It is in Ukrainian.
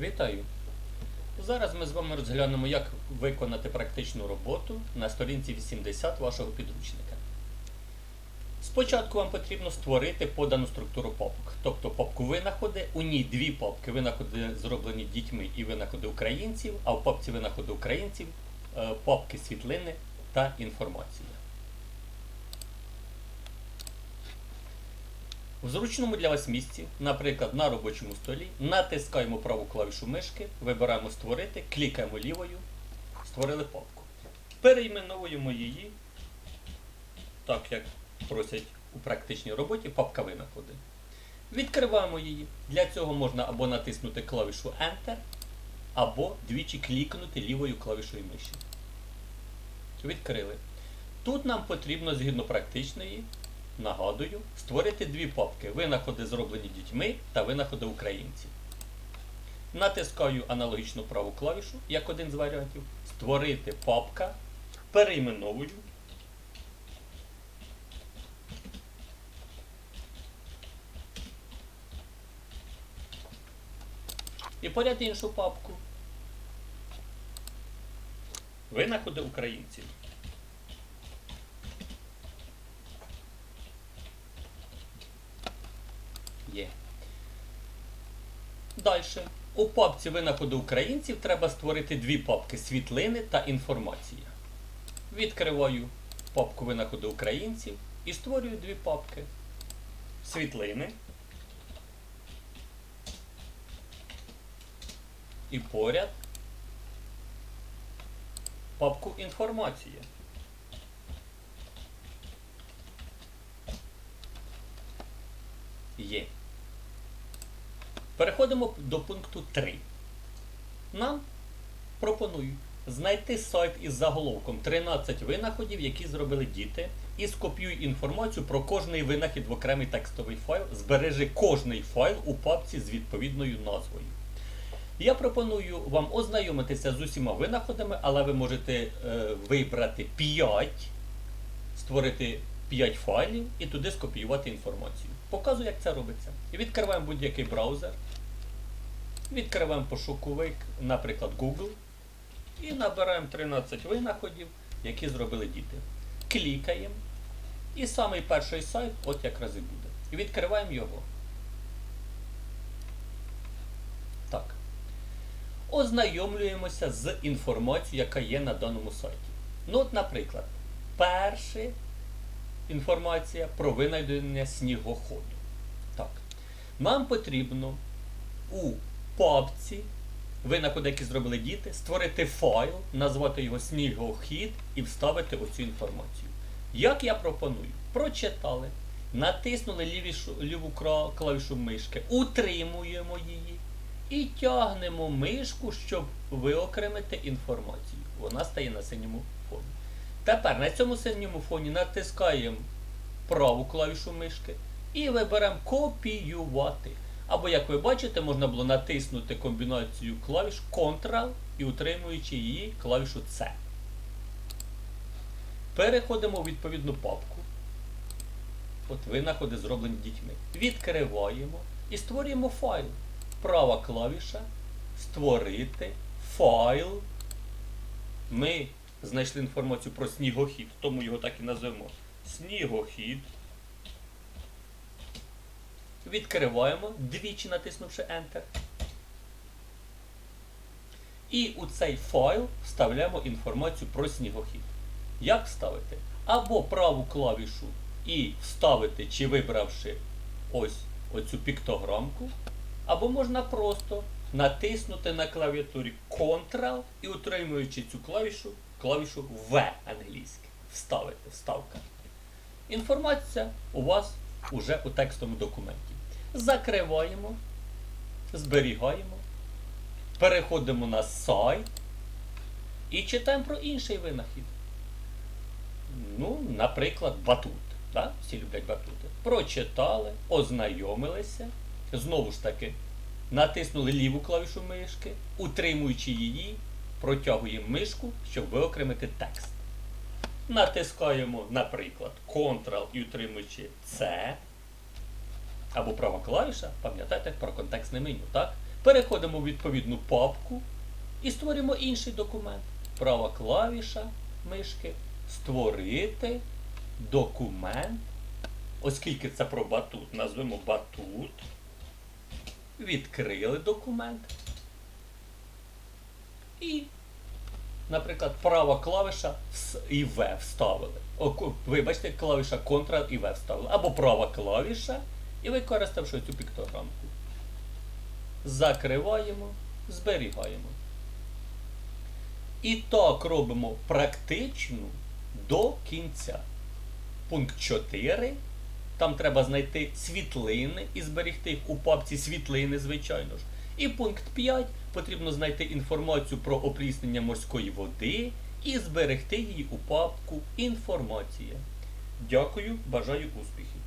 Вітаю! Зараз ми з вами розглянемо, як виконати практичну роботу на сторінці 80 вашого підручника. Спочатку вам потрібно створити подану структуру папок. Тобто папку винаходи, у ній дві папки винаходи зроблені дітьми і винаходи українців, а в папці винаходи українців е, папки світлини та інформація. В зручному для вас місці, наприклад, на робочому столі, натискаємо праву клавішу мишки, вибираємо Створити, клікаємо лівою, створили папку. Перейменовуємо її, так як просять у практичній роботі, папка винаходи. Відкриваємо її. Для цього можна або натиснути клавішу Enter, або двічі клікнути лівою клавішою миші. Відкрили. Тут нам потрібно, згідно практичної, нагадую, створити дві папки винаходи зроблені дітьми та винаходи українців. Натискаю аналогічну праву клавішу, як один з варіантів. Створити папка, перейменовую. І поряд іншу папку. Винаходи українців. Є. Далі. У папці винаходи українців треба створити дві папки світлини та інформація. Відкриваю папку винаходи українців і створюю дві папки. Світлини. І поряд папку інформація. Є. Переходимо до пункту 3. Нам пропонують знайти сайт із заголовком 13 винаходів, які зробили діти, і скопіюй інформацію про кожний винахід в окремий текстовий файл. Збережи кожний файл у папці з відповідною назвою. Я пропоную вам ознайомитися з усіма винаходами, але ви можете е, вибрати 5, створити 5 файлів і туди скопіювати інформацію. Показую, як це робиться. Відкриваємо будь-який браузер. Відкриваємо пошуковик, наприклад, Google. І набираємо 13 винаходів, які зробили діти. Клікаємо. І самий перший сайт, от якраз і буде. І відкриваємо його. Так. Ознайомлюємося з інформацією, яка є на даному сайті. Ну, от, наприклад, перша інформація про винайдення снігоходу. Так. Нам потрібно у папці винаходи, які зробили діти, створити файл, назвати його снігохід і вставити оцю інформацію. Як я пропоную? Прочитали, натиснули лівішу, ліву клавішу мишки, утримуємо її і тягнемо мишку, щоб виокремити інформацію. Вона стає на синьому фоні. Тепер на цьому синьому фоні натискаємо праву клавішу мишки і виберемо копіювати. Або, як ви бачите, можна було натиснути комбінацію клавіш Ctrl і утримуючи її клавішу C. Переходимо в відповідну папку. От винаходи зроблені дітьми. Відкриваємо і створюємо файл. Права клавіша Створити файл. Ми знайшли інформацію про снігохід, тому його так і назвемо. Снігохід. Відкриваємо, двічі натиснувши Enter. І у цей файл вставляємо інформацію про снігохід. Як вставити? Або праву клавішу і вставити, чи вибравши ось оцю піктограмку, або можна просто натиснути на клавіатурі Ctrl і утримуючи цю клавішу, клавішу V англійське. Вставити, вставка. Інформація у вас уже у текстовому документі. Закриваємо, зберігаємо, переходимо на сайт і читаємо про інший винахід. Ну, наприклад, батут. Да? Всі люблять батути. Прочитали, ознайомилися. Знову ж таки, натиснули ліву клавішу мишки, утримуючи її, протягуємо мишку, щоб виокремити текст. Натискаємо, наприклад, Ctrl і утримуючи C. Або права клавіша, пам'ятайте про контекстне меню, так? Переходимо в відповідну папку і створюємо інший документ. Права клавіша мишки. Створити документ. Оскільки це про батут, назвемо батут. Відкрили документ. І, наприклад, права клавіша і В вставили. О, вибачте, клавіша Ctrl і В вставили. Або права клавіша і використавши цю піктограмку. Закриваємо, зберігаємо. І так робимо практичну до кінця. Пункт 4. Там треба знайти світлини і зберегти їх у папці світлини, звичайно ж. І пункт 5. Потрібно знайти інформацію про опріснення морської води і зберегти її у папку Інформація. Дякую, бажаю успіхів.